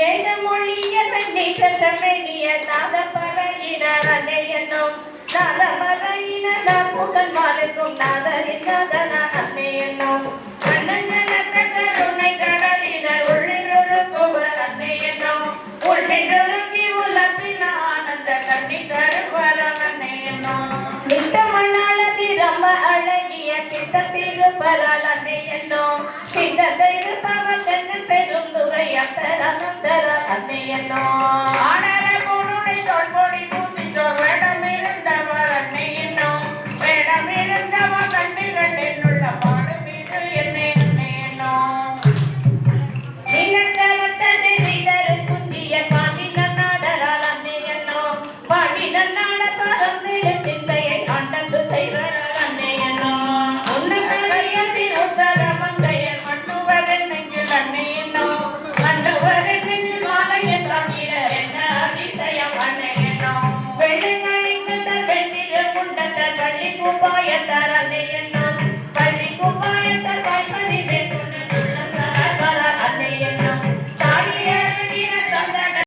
மொழிய வெண்ணி சென்றமெனிய நாத பறையினர் அன்னை என்னும் நாத பறையினர் நாம் புகழ் மாலுக்கும் நாதரின் நாதனான் அன்னை என்னும் கண்ணன் கருணை கடலினர் உள்ளிருள் குவர் அன்னை என்னும் உள்ளிருகி உலப்பில் ஆனந்த கண்ணி தருவரம் அன்னை என்னும் நித்தமணாலதி பெருந்துரை அந்தர